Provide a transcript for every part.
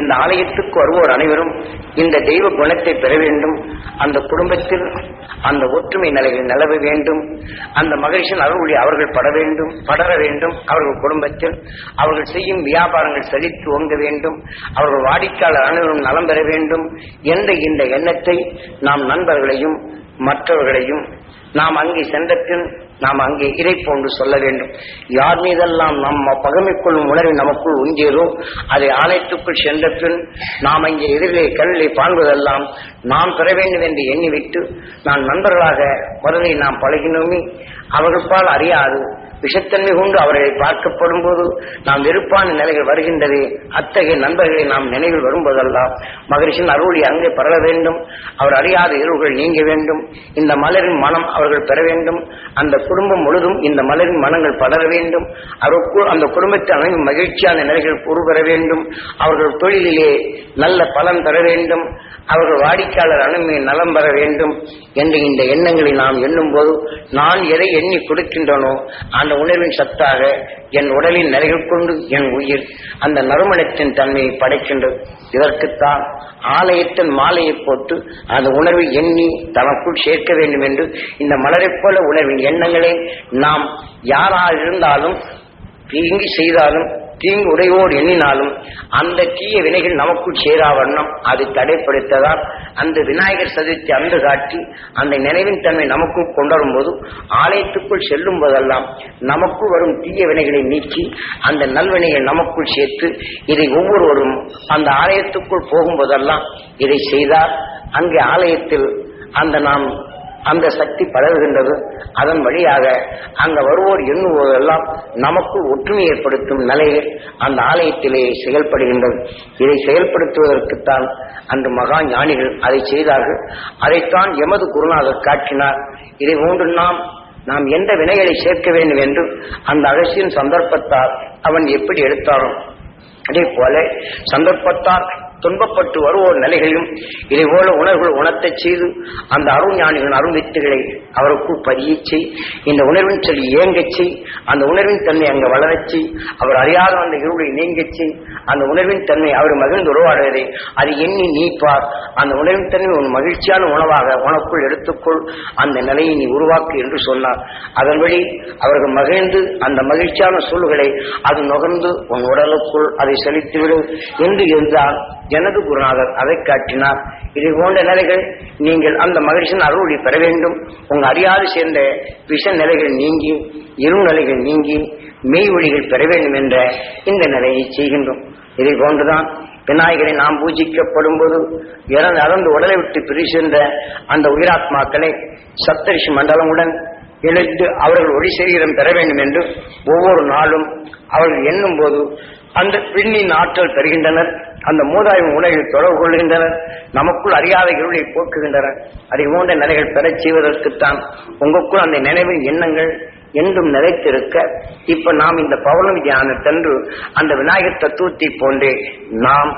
இந்த ஆலயத்துக்கு வருவோர் அனைவரும் இந்த தெய்வ குணத்தை பெற வேண்டும். அந்த குடும்பத்தில் அந்த ஒற்றுமை நிலைகள் நிலவ வேண்டும். அந்த மகிழ்ச்சியின் அருள்வழி அவர்கள் பட வேண்டும் படர வேண்டும். அவர்கள் குடும்பத்தில் அவர்கள் செய்யும் வியாபாரங்கள் செழித்து ஓங்க வேண்டும். அவர்கள் வாடிக்கையாளர் அனைவரும் நலம் பெற வேண்டும். என்ற இந்த எண்ணத்தை நாம் நண்பர்களையும் மற்றவர்களையும் நாம் அங்கே சென்றபின் நாம் அங்கே இறை போன்று சொல்ல வேண்டும். யார் மீதெல்லாம் நம்ம பகமைக்குள்ளும் கொள்ளும் நமக்குள் உஞ்சேதோ அதை ஆலயத்துக்குள் சென்ற பின் நாம் அங்கே எதிரிலே கல்லை பாண்பதெல்லாம் நாம் பெற வேண்டும் என்று எண்ணிவிட்டு நான் நண்பர்களாக மருதை நாம் பழகினோமே அவர்கள் பால் அறியாது. விஷத்தன்மை கொண்டு அவர்களை பார்க்கப்படும் போது நாம் வெறுப்பான நிலைகள் வருகின்றது. அத்தகைய நண்பர்களை நாம் நினைவில் வரும்போதெல்லாம் மகரிஷின் அருளி அங்கே பரவ வேண்டும். அவர் அறியாத இருள்கள் நீங்க வேண்டும். இந்த மலரின் மனம் அவர்கள் பெற வேண்டும். அந்த குடும்பம் முழுதும் இந்த மலரின் மனங்கள் படர வேண்டும். அவருக்கு அந்த குடும்பத்தை அனைவரும் மகிழ்ச்சியான நிலைகள் உருவர வேண்டும். அவர்கள் தொழிலிலே நல்ல பலன் பெற வேண்டும். அவர்கள் வாடிக்கையாளர் அனுமதி நலம் பெற வேண்டும். என்று இந்த எண்ணங்களை நாம் எண்ணும் போது நான் எதை எண்ணி கொடுக்கின்றனோ அந்த உணர்வின் சத்தாக என் உடலின் நிலைகள் கொண்டு என் உயிர் அந்த நறுமணத்தின் தன்மையை படைக்கின்றது இதற்குத்தான் ஆலயத்தின் மாலையை போட்டு அந்த உணர்வை எண்ணி தனக்குள் சேர்க்க வேண்டும் என்று இந்த மலரைப் போல உணர்வின் எண்ணங்களை நாம் யாராக இருந்தாலும் தீங்கு செய்தாலும் தீங்கு உடையோடு எண்ணினாலும் அந்த தீய வினைகள் நமக்குள் சேரா வண்ணம். அது தடைப்படுத்ததால் அந்த விநாயகர் சதுர்த்தி அன்று காட்டி அந்த நினைவின் தன்மை நமக்குள் கொண்டு போது ஆலயத்துக்குள் செல்லும் போதெல்லாம் நமக்குள் வரும் தீய வினைகளை நீக்கி அந்த நல்வினையை நமக்குள் சேர்த்து இதை ஒவ்வொருவரும் அந்த ஆலயத்துக்குள் போகும்போதெல்லாம் இதை செய்தால் அங்கே ஆலயத்தில் அந்த நாம் அந்த சக்தி பரவுகின்றது அதன் வழியாக அங்க வருவோர் எண்ணுவதெல்லாம் நமக்குள் ஒற்றுமை ஏற்படுத்தும் நிலையில் அந்த ஆலயத்திலே செயல்படுகின்றது. இதை செயல்படுத்துவதற்குத்தான் அந்த மகா ஞானிகள் அதை செய்தார்கள். அதைத்தான் எமது குருநாதர் காட்டினார். இதை மூன்று நாம் நாம் எந்த வினைகளை சேர்க்க வேண்டும் என்று அந்த அகசியின் சந்தர்ப்பத்தால் அவன் எப்படி எடுத்தாலும் அதே போல சந்தர்ப்பத்தால் துன்பப்பட்டு வருவோர் நிலைகளிலும் இதை போல உணர்வுகள் உணர்த்தச் செய்து அந்த அருள் ஞானிகளின் அருள் வித்துகளை அவருக்குள் பதியச் செய். இந்த உணர்வின் சொல்லி இயங்கச் செய். அந்த உணர்வின் தன்மை அங்க வளரச்சு அவர் அறியாத அந்த இருளை நீங்கச்சு. அந்த உணர்வின் தன்மை அவர் மகிழ்ந்து உறவாடுவதை அது எண்ணி நீப்பார் அந்த உணர்வின் தன்மை உன் மகிழ்ச்சியான உணவாக உனக்குள் எடுத்துக்கொள். அந்த நிலையை நீ உருவாக்கு என்று சொன்னார். அதன் வழி அவர்கள் மகிழ்ந்து அந்த மகிழ்ச்சியான சூழ்களை அது நுகர்ந்து உன் உடலுக்குள் அதை செலுத்திவிடும் என்று இருந்தால் எனது குருநாதர் அதை காட்டினார். இதை போன்ற நிலைகள் நீங்கள் அந்த மகிழ்ச்சியின் அருளை பெற வேண்டும். உங்க அறியாது சேர்ந்த விஷ நிலைகள் நீங்கி இரு நிலைகள் நீங்கி மெய் ஒளிகள் பெற வேண்டும் என்ற இந்த நிலையை செய்கின்றோம். இதை போன்றுதான் விநாயகரை நாம் பூஜிக்கப்படும் போது இறந்து அறந்து உடலை விட்டு பிரிசென்ற அந்த உயிராத்மாக்களை சப்தரிஷி மண்டலமுடன் எழுந்து அவர்கள் ஒளி சரீரம் பெற வேண்டும் என்று ஒவ்வொரு நாளும் அவர்கள் எண்ணும் போது அந்த பெண்ணின் ஆற்றல் பெறுகின்றனர். அந்த மூதாயும் உலகில் தொடர்பு கொள்கின்றனர். நமக்குள் அறியாத இருளை போக்குகின்றனர். அதை போன்ற நிலைகள் பெறச் செய்வதற்குத்தான் உங்களுக்குள் அந்த நினைவின் எண்ணங்கள் என்றும் நிலைத்திருக்க இப்ப நாம் இந்த பௌர்ணமி தியானத்தன்று அந்த விநாயகர் தத்துவத்தை போன்றே நாம்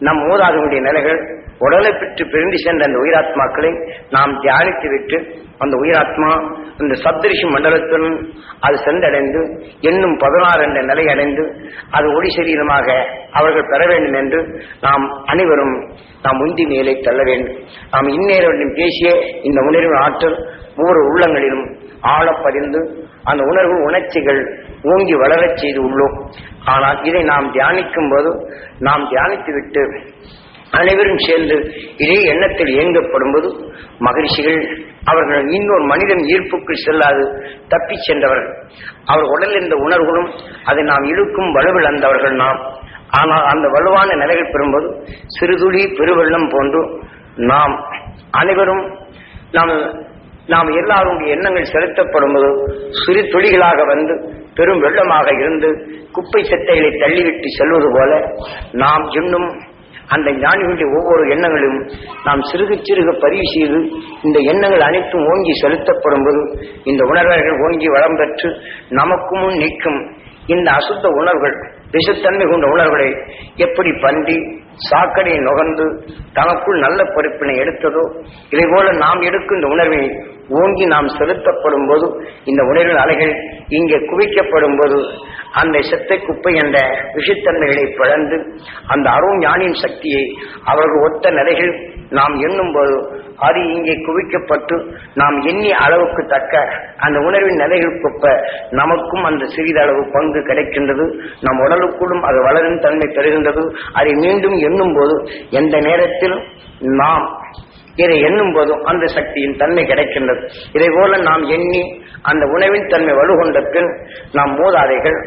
நம் மூதாதையுடைய நிலைகள் உடலை பெற்று பிரிந்து சென்ற அந்த உயிராத்மாக்களை நாம் தியானித்து விட்டு அந்த உயிராத்மா அந்த சப்தரிஷி மண்டலத்துடன் அது சென்றடைந்து என்னும் பதினாறு என்ற நிலை அடைந்து அது ஒளி சரீரமாக அவர்கள் பெற வேண்டும் என்று நாம் அனைவரும் நாம் உந்தி மேலே தள்ள வேண்டும். நாம் இந்நேரம் பேசிய இந்த உணர்வு ஆற்றல் ஒவ்வொரு உள்ளங்களிலும் ஆழப்பதிந்து அந்த உணர்வு உணர்ச்சிகள் ஓங்கி வளரச் செய்து உள்ளோம். ஆனால் இதை நாம் தியானிக்கும் போது நாம் தியானித்து விட்டு அனைவரும் சேர்ந்து இதே எண்ணத்தில் இயங்கப்படும் போது மகிழ்ச்சிகள் அவர்கள் இன்னொரு மனிதன் ஈர்ப்புக்கு செல்லாது தப்பிச் சென்றவர்கள். அவர் உடலில் இருந்த உணர்வுகளும் அதை நாம் இழுக்கும் வலுவிழந்தவர்கள் நாம். ஆனால் அந்த வலுவான நிலைகள் பெறும்போது சிறுதுளி பெருவெள்ளம் போன்று நாம் அனைவரும் நாம் நாம் எல்லாருடைய எண்ணங்கள் செலுத்தப்படும் போது சிறு துளிகளாக வந்து பெரும் வெள்ளமாக இருந்து குப்பை செத்தைகளை தள்ளிவிட்டு செல்வது போல நாம் இன்னும் அந்த ஞானிகளுடைய ஒவ்வொரு எண்ணங்களும் நாம் சிறுக சிறுக பதிவு செய்து இந்த எண்ணங்கள் அனைத்தும் ஓங்கி செலுத்தப்படும் போது இந்த உணர்வுகள் ஓங்கி வளம் பெற்று நமக்கு முன் நிற்கும் இந்த அசுத்த உணர்வுகள் விஷத்தன்மை கொண்ட உணர்வுகளை எப்படி பந்தி சாக்கடை நுகர்ந்து தனக்குள் நல்ல பொறுப்பினை எடுத்ததோ இதை போல நாம் எடுக்கும் இந்த உணர்வை ஓங்கி நாம் செலுத்தப்படும் போது இந்த உணர்வின் அலைகள் இங்கே குவிக்கப்படும் போது அந்த செத்தை குப்பை என்ற விஷத்தன்மைகளை பிளந்து அந்த அருண் ஞானியின் சக்தியை அவர்கள் ஒத்த நிலைகள் நாம் எண்ணும் போது அது இங்கே குவிக்கப்பட்டு நாம் எண்ணிய அளவுக்கு தக்க அந்த உணர்வின் நிலைகள் குப்ப நமக்கும் அந்த சிறிதளவு பங்கு கிடைக்கின்றது. நம் உடலுக்குள்ளும் அது வளரும் தன்மை பெறுகின்றது. அதை மீண்டும் எண்ணும் போதும் எந்த நேரத்தில் நாம் இதை எண்ணும் போதும் அந்த சக்தியின் தன்மை கிடைக்கின்றது. இதை போல நாம் எண்ணி அந்த உணவின் தன்மை வலுகொண்ட பின் நாம் மூதாதைகள்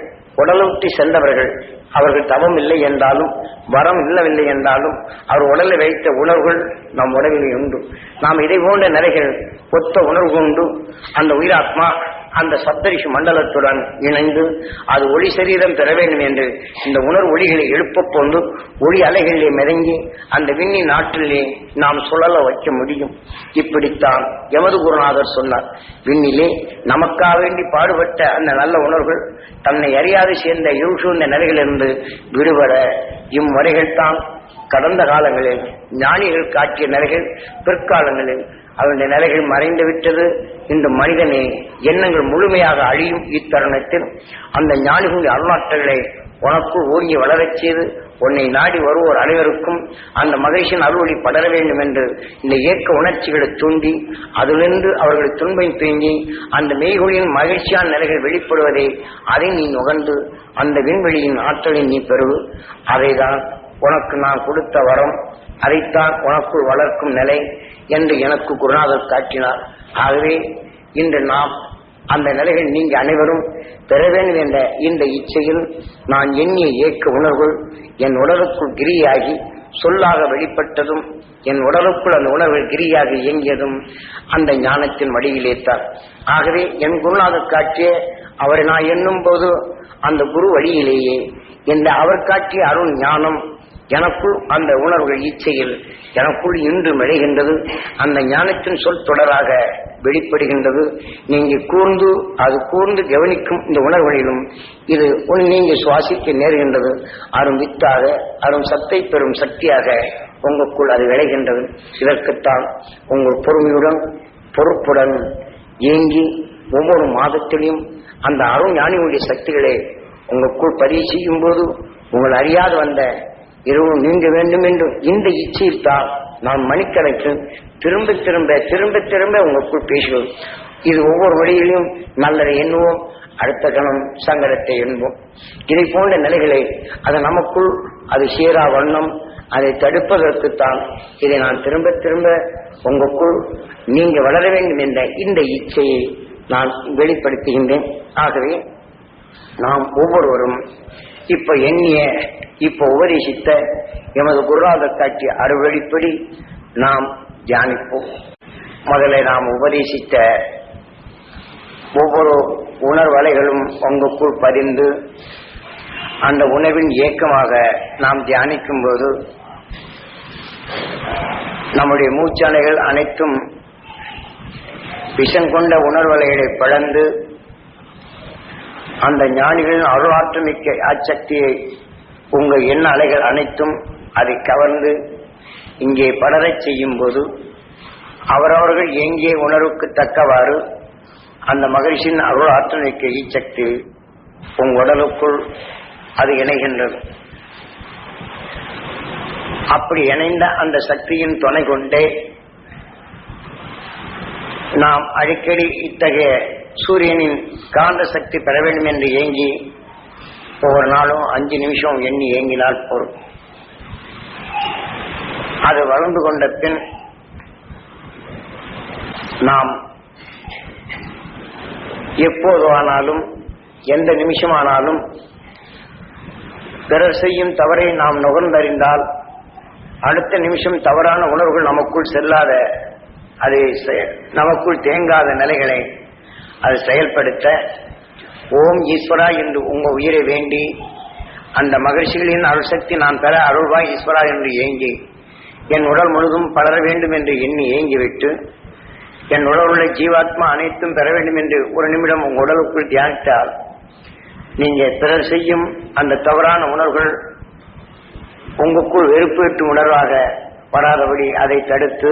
உடலூட்டி சென்றவர்கள். அவர்கள் தவம் இல்லை என்றாலும் வரம் இல்லவில்லை என்றாலும் அவர் உடலை வைத்த உணர்வுகள் நம் உடலில் உண்டு. நாம் இதை போன்ற நிறைகள் ஒத்த உணர்வு உண்டு அந்த உயிராத்மா அந்த சப்தரிஷி மண்டலத்துடன் இணைந்து அது ஒளி சரீரம் பெற வேண்டும் என்று இந்த உணர்வு ஒளிகளை எழுப்பப் ஒளி அலைகளிலே மிதங்கி அந்த விண்ணி நாட்டிலே நாம் சுழல வைக்க முடியும். இப்படித்தான் எமது குருநாதர் சொன்னார். விண்ணிலே நமக்காக வேண்டி பாடுபட்ட அந்த நல்ல உணர்வுகள் தன்னை அறியாது சேர்ந்த இருசூழ்ந்த நிலைகளிலிருந்து விடுபட இம்முறைகள் தான் கடந்த காலங்களில் ஞானிகள் காட்டிய நிலைகள் பிற்காலங்களில் அவனுடைய நிலைகள் மறைந்து விட்டது. இந்த மனிதனே எண்ணங்கள் முழுமையாக அழியும் இத்தருணத்தில் அந்த ஞானிகளுடைய அருளாற்றலை உனக்குள் ஓங்கி வளரச் செய்து உன்னை நாடி வருவோர் அனைவருக்கும் அந்த மகிழ்ச்சியின் அருளொளி படர வேண்டும் என்று இந்த இயக்க உணர்ச்சிகளை தூண்டி அதிலிருந்து அவர்களை துன்பம் தூங்கி அந்த மெய்கொழியின் மகிழ்ச்சியான நிலைகள் வெளிப்படுவதை அதை நீ நுகர்ந்து அந்த விண்வெளியின் ஆற்றலை நீ பெறுவு. அதைதான் உனக்கு நான் கொடுத்த வரம். அதைத்தான் உனக்குள் வளர்க்கும் நிலை. என்று எனக்கு குருநாதர் காட்டினார். ஆகவே இன்று நாம் அந்த நிலைகள் நீங்க அனைவரும் பெற வேண்டும் என்ற இந்த இச்சையில் நான் எண்ணிய ஏக்க உணர்வுகள் என் உடலுக்குள் கிரியாகி சொல்லாக வெளிப்பட்டதும் என் உடலுக்குள் அந்த உணர்வு கிரியாக இயங்கியதும் அந்த ஞானத்தின் வடிவிலே தான். ஆகவே என் குருநாதர் காட்டிய அவரை நான் எண்ணும் போது அந்த குரு வழியிலேயே இந்த அவர் காட்டிய அருண் ஞானம் எனக்குள் அந்த உணர்வுகள் இச்சையில் எனக்குள் இன்று மெழுகின்றது. அந்த ஞானத்தின் சொல் தொடராக வெளிப்படுகின்றது. நீங்க கூர்ந்து அது கூர்ந்து கவனிக்கும் இந்த உணர்வுகளிலும் இது உன் நீங்க சுவாசிக்க நேர்கின்றது. அரும் வித்தாக அரும் சத்தை பெறும் சக்தியாக உங்களுக்குள் அது விளைகின்றது. இதற்குத்தான் உங்கள் பொறுமையுடன் பொறுப்புடன் ஏங்கி ஒவ்வொரு மாதத்திலையும் அந்த அருண் ஞானியுடைய சக்திகளை உங்களுக்குள் பதிவு செய்யும் போது உங்கள் அறியாது வந்த இரவு நீங்க வேண்டும் என்று இந்த இச்சையில் தான் நான் மணிக்கணக்கில் திரும்ப திரும்ப திரும்ப திரும்ப உங்களுக்குள் பேசுவோம். இது ஒவ்வொரு வழியிலும் நல்லதை எண்ணுவோம் அடுத்த கணம் சங்கடத்தை எண்போம். இதை போன்ற நிலைகளை அது நமக்குள் அது சீரா வண்ணம் அதை தடுப்பதற்குத்தான் இதை நான் திரும்ப திரும்ப உங்களுக்குள் நீங்க வளர வேண்டும் என்ற இந்த இச்சையை நான் வெளிப்படுத்துகின்றேன். ஆகவே நாம் ஒவ்வொருவரும் இப்ப எண்ணிய இப்ப உபதேசித்த எமது குருநாதர் காட்டிய அறுவழிப்படி நாம் தியானிப்போம். முதல்ல நாம் உபதேசித்த ஒவ்வொரு உணர்வலைகளும் உங்களுக்குள் பதிந்து அந்த உணவின் இயக்கமாக நாம் தியானிக்கும் போது நம்முடைய மூச்சலைகள் அனைத்தும் விஷம் கொண்ட உணர்வலைகளை பழந்து அந்த ஞானிகளின் அருளாற்றல் மிக்க அச்சக்தியை உங்கள் எண்ண அலைகள் அனைத்தும் அதை கவர்ந்து இங்கே படரச் செய்யும் போது அவரவர்கள் எங்கே உணர்வுக்கு தக்கவாறு அந்த மகிழ்ச்சியின் அருள் ஆற்றல் மிக்க ஈச்சக்தி உங்கள் உடலுக்குள் அது இணைகின்றது. அப்படி இணைந்த அந்த சக்தியின் துணை கொண்டே நாம் அடிக்கடி இத்தகைய சூரியனின் காந்த சக்தி பெற வேண்டும் என்று ஏங்கி ஒவ்வொரு நாளும் அஞ்சு நிமிஷம் எண்ணி ஏங்கினால் போரும். அது வளர்ந்து கொண்ட பின் நாம் எப்போது ஆனாலும் எந்த நிமிஷமானாலும் பிறர் செய்யும் தவறை நாம் நுகர்ந்தறிந்தால் அடுத்த நிமிஷம் தவறான உணர்வுகள் நமக்குள் செல்லாத அதை நமக்குள் தேங்காத நிலைகளை அது செயல்படுத்த ஓம் ஈஸ்வரா என்று உங்க உயிரை வேண்டி அந்த மகிழ்ச்சிகளின் அருள் சக்தி நான் பெற அருள்வாய் ஈஸ்வரா என்று ஏங்கி என் உடல் முழுதும் பலர வேண்டும் என்று எண்ணி ஏங்கிவிட்டு என் உடல் உள்ள ஜீவாத்மா அனைத்தும் பெற வேண்டும் என்று ஒரு நிமிடம் உங்க உடலுக்குள் தியானித்தால் நீங்க பிறர் செய்யும் அந்த தவறான உணர்வுகள் உங்களுக்குள் வெறுப்பேற்று உணர்வாக வராதபடி அதை தடுத்து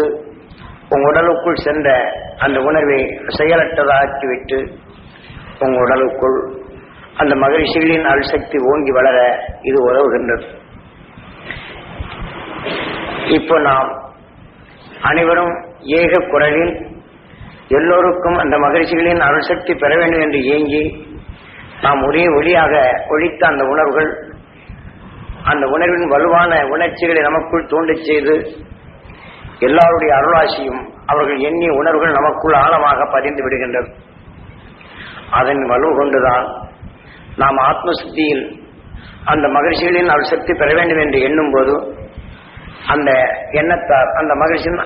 உங்க உடலுக்குள் சென்ற அந்த உணர்வை செயலற்றதாக்கிவிட்டு உங்க உடலுக்குள் அந்த மகிழ்ச்சிகளின் அல்சக்தி ஓங்கி வளர இது உதவுகின்றது. இப்போ நாம் அனைவரும் ஏக குரலில் எல்லோருக்கும் அந்த மகிழ்ச்சிகளின் அருள்சக்தி பெற வேண்டும் என்று ஏங்கி நாம் ஒரே ஒளியாக ஒழித்த அந்த உணர்வுகள் அந்த உணர்வின் வலுவான உணர்ச்சிகளை நமக்குள் தூண்டச் செய்து எல்லாருடைய அருளாசியும் அவர்கள் எண்ணிய உணர்வுகள் நமக்குள் ஆழமாக பதிந்து விடுகின்றது. அதன் வலு கொண்டுதான் நாம் ஆத்மசுத்தியில் அந்த மகிழ்ச்சிகளின் அவள் சக்தி பெற வேண்டும் என்று எண்ணும் போது அந்த எண்ணத்தால் அந்த மகிழ்ச்சியின்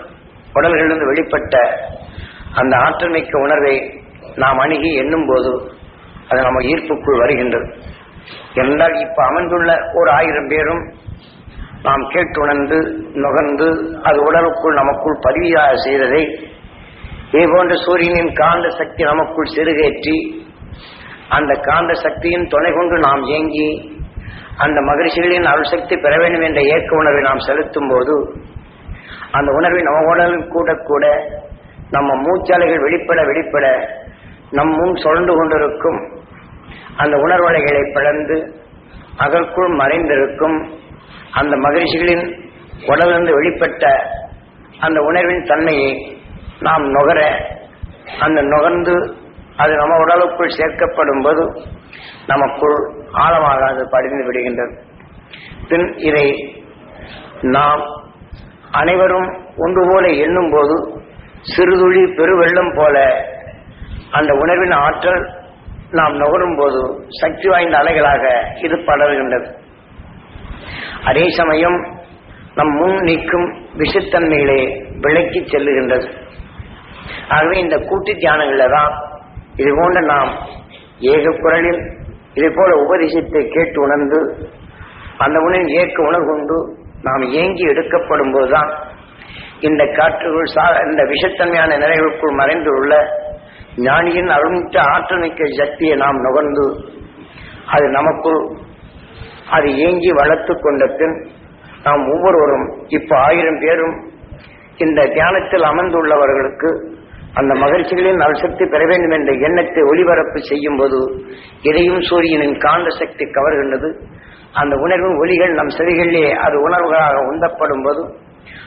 உடல்களிலிருந்து வெளிப்பட்ட அந்த ஆற்றல் மிக்க உணர்வை நாம் அணுகி எண்ணும் போது அது நம்ம ஈர்ப்புக்குள் வருகின்றது. என்றால் இப்ப அமைந்துள்ள ஒரு ஆயிரம் பேரும் நாம் கேட்டுணர்ந்து நுகர்ந்து அது உடலுக்குள் நமக்குள் பதிவியாக செய்ததை இதேபோன்ற சூரியனின் காந்த சக்தி நமக்குள் சிறுகேற்றி அந்த காந்த சக்தியின் துணை கொண்டு நாம் இயங்கி அந்த மகிழ்ச்சிகளின் அருள் சக்தி பெற வேண்டும் என்ற ஏக்க உணர்வை நாம் செலுத்தும் போது அந்த உணர்வை நம்ம உடலில் கூட கூட நம்ம மூச்சாலைகள் வெளிப்பட வெளிப்பட நம் முன் சுழண்டு கொண்டிருக்கும் அந்த உணர்வலைகளை பிளந்து அதற்குள் மறைந்திருக்கும் அந்த மகிழ்ச்சிகளின் உடலிருந்து வெளிப்பட்ட அந்த உணர்வின் தன்மையை நாம் நுகர அந்த நுகர்ந்து அது நம்ம உடலுக்குள் சேர்க்கப்படும் போது நமக்குள் ஆழமாக அது படிந்து விடுகின்றது. பின் இதை நாம் அனைவரும் ஒன்று போல எண்ணும் போது சிறுதுளி பெருவெள்ளம் போல அந்த உணர்வின் ஆற்றல் நாம் நுகரும் போது சக்தி வாய்ந்த அலைகளாக இது படர்கின்றது. அதே சமயம் நம் முன் நிற்கும் விஷத்தன்மைகளை விளக்கி செல்லுகின்றது. ஆகவே இந்த கூட்டு தியானங்களில் தான் இது போன்ற நாம் ஏக குரலில் இதை போல உபதேசத்தை கேட்டு உணர்ந்து அந்த உணர்வு ஏற்க உணர்வு கொண்டு நாம் ஏங்கி எடுக்கப்படும் போதுதான் இந்த காற்றுக்குள் சா இந்த விஷத்தன்மையான நிறைவுக்குள் மறைந்துள்ள ஞானியின் அருண்மிக்க ஆற்றல் மிக்க சக்தியை நாம் நுகர்ந்து அது நமக்குள் அது ஏங்கி வளர்த்து கொண்ட பின் நாம் ஒவ்வொருவரும் இப்ப ஆயிரம் பேரும் இந்த தியானத்தில் அமர்ந்துள்ளவர்களுக்கு அந்த மகிழ்ச்சிகளின் நல்சக்தி பெற வேண்டும் என்ற எண்ணத்தை ஒளிபரப்பு செய்யும் போது இதையும் சூரியனின் காந்த சக்தி கவர்கின்றது. அந்த உணர்வின் ஒளிகள் நம் செவிகளிலே அது உணர்வுகளாக உந்தப்படும் போது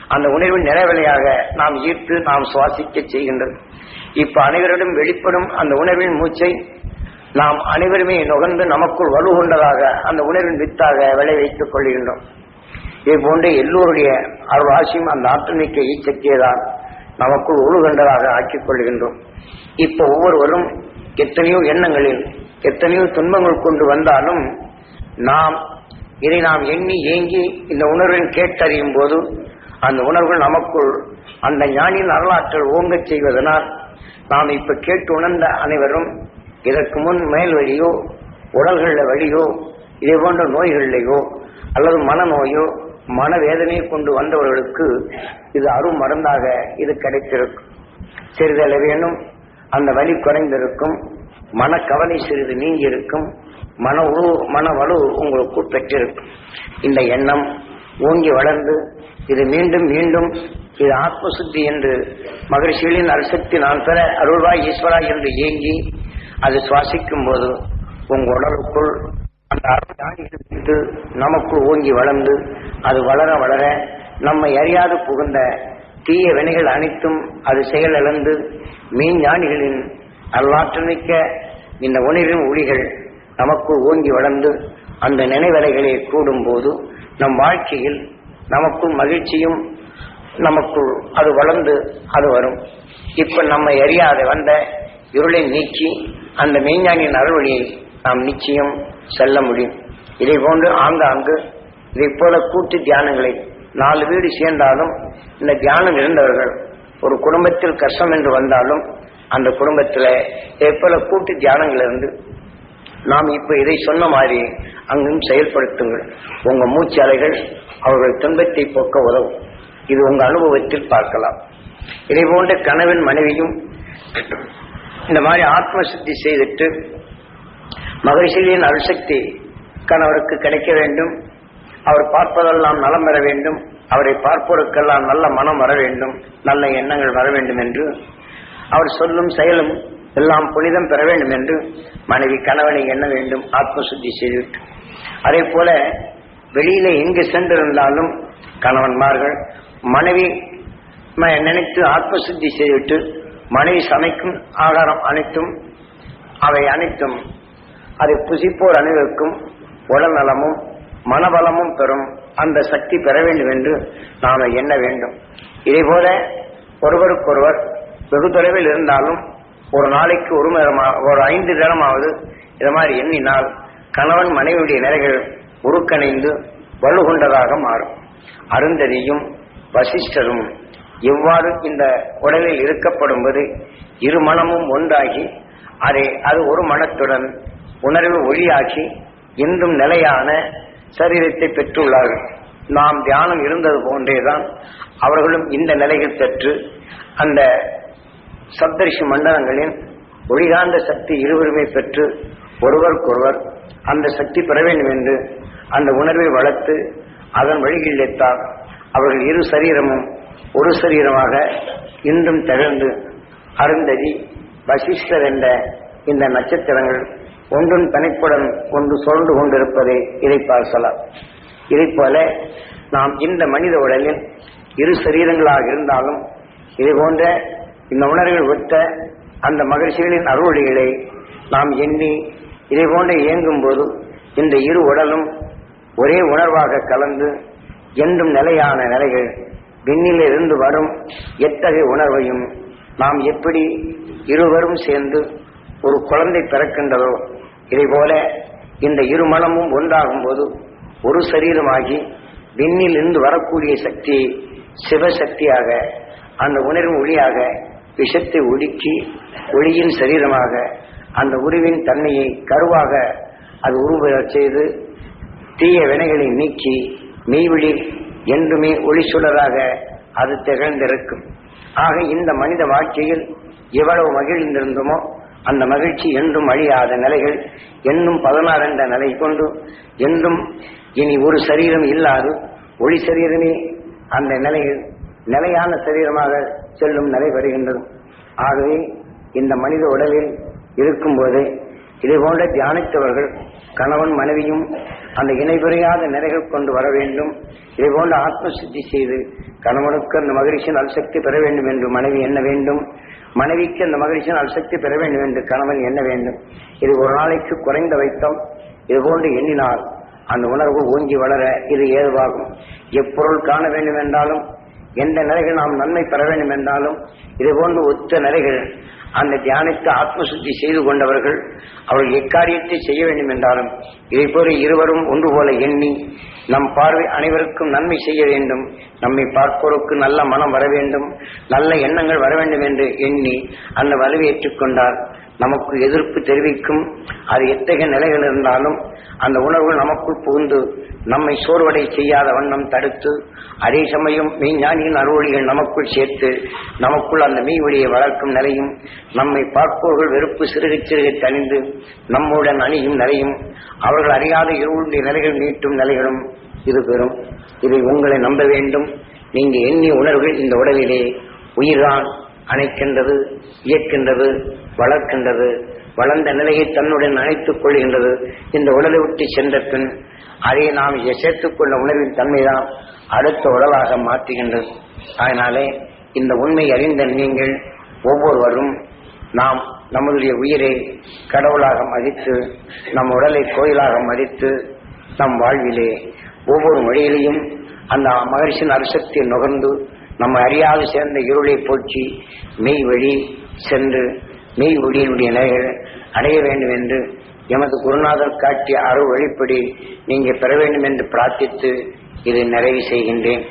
அந்த உணர்வின் நிறைவலையாக நாம் ஈர்த்து நாம் சுவாசிக்க செய்கின்றது இப்ப அனைவரிடம் வெளிப்படும் அந்த உணர்வின் மூச்சை நாம் அனைவருமே நுகர்ந்து நமக்குள் வலு கொண்டதாக அந்த உணர்வின் வித்தாக விளைவித்துக் கொள்கின்றோம். இது போன்ற எல்லோருடைய அருள் அந்த ஆற்றமிக்க மிக்க தான் நமக்குள் ஒழுகண்டதாக ஆக்கிக் கொள்கின்றோம். இப்ப ஒவ்வொருவரும் எத்தனையோ எண்ணங்களில் எத்தனையோ துன்பங்கள் கொண்டு வந்தாலும் நாம் இதை நாம் எண்ணி ஏங்கி இந்த உணர்வின் கேட்டறியும் போது அந்த உணர்வுகள் நமக்குள் அந்த ஞானியின் வரலாற்றில் ஓங்கச் செய்வதனால் நாம் இப்ப கேட்டு உணர்ந்த அனைவரும் இதற்கு முன் மேல் வழியோ உடல்களில் வழியோ இதே போன்ற நோய்களிலேயோ அல்லது மனநோயோ மனவேதனையை கொண்டு வந்தவர்களுக்கு இது அரும் மருந்தாக இது கிடைத்திருக்கும். சிறிதள வேணும் அந்த வலி குறைந்திருக்கும் மனக்கவலை சிறிது நீங்கி இருக்கும் மன உரு மன வலு உங்களுக்கு பெற்றிருக்கும். இந்த எண்ணம் ஓங்கி வளர்ந்து இது மீண்டும் மீண்டும் இது ஆத்மசுத்தி என்று மகிழ்ச்சிகளின் அரசக்தி நான் பெற அருள்வாய் ஈஸ்வரா என்று ஏங்கி அது சுவாசிக்கும் போது உங்க உடலுக்குள் அந்த அருள் நமக்குள் ஓங்கி வளர்ந்து அது வளர வளர நம்மை அறியாது புகுந்த தீய வினைகள் அனைத்தும் அது செயலிழந்து மீன் ஞானிகளின் அல்லாற்றமிக்க இந்த உணர்வின் ஒளிகள் நமக்கு ஓங்கி வளர்ந்து அந்த நினைவலைகளை கூடும் போது நம் வாழ்க்கையில் நமக்கும் மகிழ்ச்சியும் நமக்குள் அது வளர்ந்து அது வரும். இப்ப நம்ம எரியாத வந்த இருளை நீக்கி அந்த மெய்ஞானியின் அருள்வழியை நாம் நிச்சயம் செல்ல முடியும். இதை போன்று ஆங்காங்கு இதை போல கூட்டு தியானங்களை நாலு வீடு சேர்ந்தாலும் இந்த தியானம் இருந்தவர்கள் ஒரு குடும்பத்தில் கஷ்டம் என்று வந்தாலும் அந்த குடும்பத்தில் இதை போல கூட்டு தியானங்கள் இருந்து நாம் இப்ப இதை சொன்ன மாதிரி அங்கும் செயல்படுத்துங்கள். உங்க மூச்சு அலைகள் அவர்கள் துன்பத்தை போக்க உதவும். இது உங்க அனுபவத்தில் பார்க்கலாம். இதை போன்ற கணவன் மனைவியும் இந்த மாதிரி ஆத்ம சுத்தி செய்துட்டு மகிழ்ச்சியின் அருசக்தி கணவருக்கு கிடைக்க வேண்டும். அவர் பார்ப்பதெல்லாம் நலம் பெற வேண்டும். அவரை பார்ப்போருக்கெல்லாம் நல்ல மனம் வர வேண்டும். நல்ல எண்ணங்கள் வர வேண்டும் என்று அவர் சொல்லும் செயலும் எல்லாம் புனிதம் பெற வேண்டும் என்று மனைவி கணவனை எண்ண வேண்டும் ஆத்ம சுத்தி செய்துவிட்டு. அதே போல வெளியில எங்கு சென்றிருந்தாலும் கணவன்மார்கள் மனைவி ம- நினைத்து ஆத்ம சுத்தி செய்துவிட்டு மனைவி சமைக்கும் ஆகாரம் அனைத்தும் அவை அனைத்தும் அதை புசிப்போர் அனைவருக்கும் உடல் நலமும் மனபலமும் பெறும். அந்த சக்தி பெற வேண்டும் என்று நாம் எண்ண வேண்டும். இதே போல ஒருவருக்கொருவர் வெகு தொலைவில் இருந்தாலும் ஒரு நாளைக்கு ஒரு நேரமா ஒரு ஐந்து நேரமாவது இது மாதிரி எண்ணினால் கணவன் மனைவியுடைய நிலைகள் உருக்கணைந்து வலுகொண்டதாக மாறும். அருந்ததியும் வசிஷ்டரும் எவ்வாறு இந்த உடலில் இருக்கப்படும்போது இரு மனமும் ஒன்றாகி அதை அது ஒரு மனத்துடன் உணர்வு ஒளியாக்கி இன்றும் நிலையான சரீரத்தை பெற்றுள்ளார்கள். நாம் தியானம் இருந்தது போன்றேதான் அவர்களும் இந்த நிலையில் பெற்று அந்த சப்தரிஷி மண்டலங்களின் ஒளிகாந்த சக்தி இருவருமே பெற்று ஒருவருக்கொருவர் அந்த சக்தி பெற வேண்டும் என்று அந்த உணர்வை வளர்த்து அதன் வழிகளில்தான் அவர்கள் இரு சரீரமும் ஒரு சரீரமாக இன்றும் திகழ்ந்து அருந்ததி வசிஷ்டர் என்ற இந்த நட்சத்திரங்கள் ஒன்றும் தனிப்புடன் ஒன்று சொல்ந்து கொண்டிருப்பதை இதை பார்க்கலாம். இதைப் போல நாம் இந்த மனித உடலில் இரு சரீரங்களாக இருந்தாலும் இது போன்ற இந்த உணர்வுகள் விட்ட அந்த மகிழ்ச்சிகளின் அறுவடைகளை நாம் எண்ணி இதை போன்ற இயங்கும் போது இந்த இரு உடலும் ஒரே உணர்வாக கலந்து என்றும் நிலையான நிலைகள் விண்ணிலிருந்து வரும் எத்தகைய உணர்வையும் நாம் எப்படி இருவரும் சேர்ந்து ஒரு குழந்தை பிறக்கின்றதோ இதை போல இந்த இருமலமும் ஒன்றாகும் போது ஒரு சரீரமாகி விண்ணில் இருந்து வரக்கூடிய சக்தி சிவசக்தியாக அந்த உணர்வு ஒளியாக விஷத்தை ஒடுக்கி ஒளியின் சரீரமாக அந்த உருவின் தன்மையை கருவாக அது உருவ செய்து தீய வினைகளை நீக்கி மெய்விழி என்றுமே ஒளி சுடராக அது திகழ்ந்திருக்கும். ஆக இந்த மனித வாழ்க்கையில் எவ்வளவு மகிழ்ந்திருந்தோமோ அந்த மகிழ்ச்சி என்றும் அழியாத நிலைகள் என்னும் பதினாறு என்ற நிலை கொண்டு என்றும் இனி ஒரு சரீரம் இல்லாது ஒளி சரீரமே அந்த நிலையில் நிலையான சரீரமாக செல்லும் நிலை வருகின்றது. ஆகவே இந்த மனித உடலில் இருக்கும்போது இதை போன்ற தியானித்தவர்கள் கணவன் மனைவியும் அந்த இணைபுறையாத நிலைகள் கொண்டு வர வேண்டும். இதை போன்ற ஆத்ம சுத்தி செய்து கணவனுக்கு அந்த மகிழ்ச்சியின் அல்சக்தி பெற வேண்டும் என்று மனைவி எண்ண வேண்டும். மனைவிக்கு அந்த மகிழ்ச்சியின் அல்சக்தி பெற வேண்டும் என்று கணவன் எண்ண வேண்டும். இது ஒரு நாளைக்கு குறைந்த வைத்தம். இது போன்று எண்ணினால் அந்த உணர்வு ஓங்கி வளர இது ஏதுவாகும். எப்பொருள் காண வேண்டும் என்றாலும் எந்த நிலைகள் நாம் நன்மை பெற வேண்டும் என்றாலும் இதுபோன்று ஒத்த நிலைகள் அந்த தியானித்து ஆத்மசுத்தி செய்து கொண்டவர்கள் அவர்கள் எக்காரியத்தை செய்ய வேண்டும் என்றாலும் இதை போல இருவரும் ஒன்று போல எண்ணி நம் பார்வை அனைவருக்கும் நன்மை செய்ய வேண்டும் நம்மை பார்ப்போருக்கு நல்ல மனம் வர வேண்டும் நல்ல எண்ணங்கள் வர வேண்டும் என்று எண்ணி அந்த வலுவை ஏற்றுக்கொண்டால் நமக்கு எதிர்ப்பு தெரிவிக்கும். அது எத்தகைய நிலைகள் இருந்தாலும் அந்த உணர்வு நமக்குள் புகுந்து நம்மை சோர்வடை செய்யாத வண்ணம் தடுத்து அதே சமயம் மெய்ஞானியின் அருவொழிகள் நமக்குள் சேர்த்து நமக்குள் அந்த மெய்வழியை வளர்க்கும் நிலையும் நம்மை பார்ப்போர்கள் வெறுப்பு சிறுகை சிறுகை தணிந்து நம்முடன் அணியும் நிலையும் அவர்கள் அறியாத இருளுடைய நிலைகள் நீட்டும் நிலைகளும் இது பெறும். இதை உங்களை நம்ப வேண்டும். நீங்க எண்ணி உணர்வுகள் இந்த உடலிலே உயிர்தான் அணைக்கின்றது இயக்கின்றது வளர்க்கின்றது. வளர்ந்த நிலையை தன்னுடன் அழைத்துக் கொள்கின்றது. இந்த உடலை விட்டு சென்ற பின் அதை நாம் சேர்த்துக் கொண்ட உணர்வின் தன்மைதான் அடுத்த உடலாக மாற்றுகின்றது. அதனாலே இந்த உண்மை அறிந்த நீங்கள் ஒவ்வொருவரும் நாம் நம்முடைய உயிரை கடவுளாக மதித்து நம் உடலை கோயிலாக மதித்து நம் வாழ்விலே ஒவ்வொரு மொழியிலையும் அந்த மகர்ஷின் அரிசக்தியை நுகர்ந்து நம்ம அறியாது சேர்ந்த இருளை போற்றி மெய் வழி சென்று மெய் ஒளியினுடைய நிலைகள் அடைய வேண்டும் என்று எமது குருநாதர் காட்டிய அருள் வழிப்படி நீங்கள் பெற வேண்டும் என்று பிரார்த்தித்து இதை நிறைவு செய்கின்றேன்.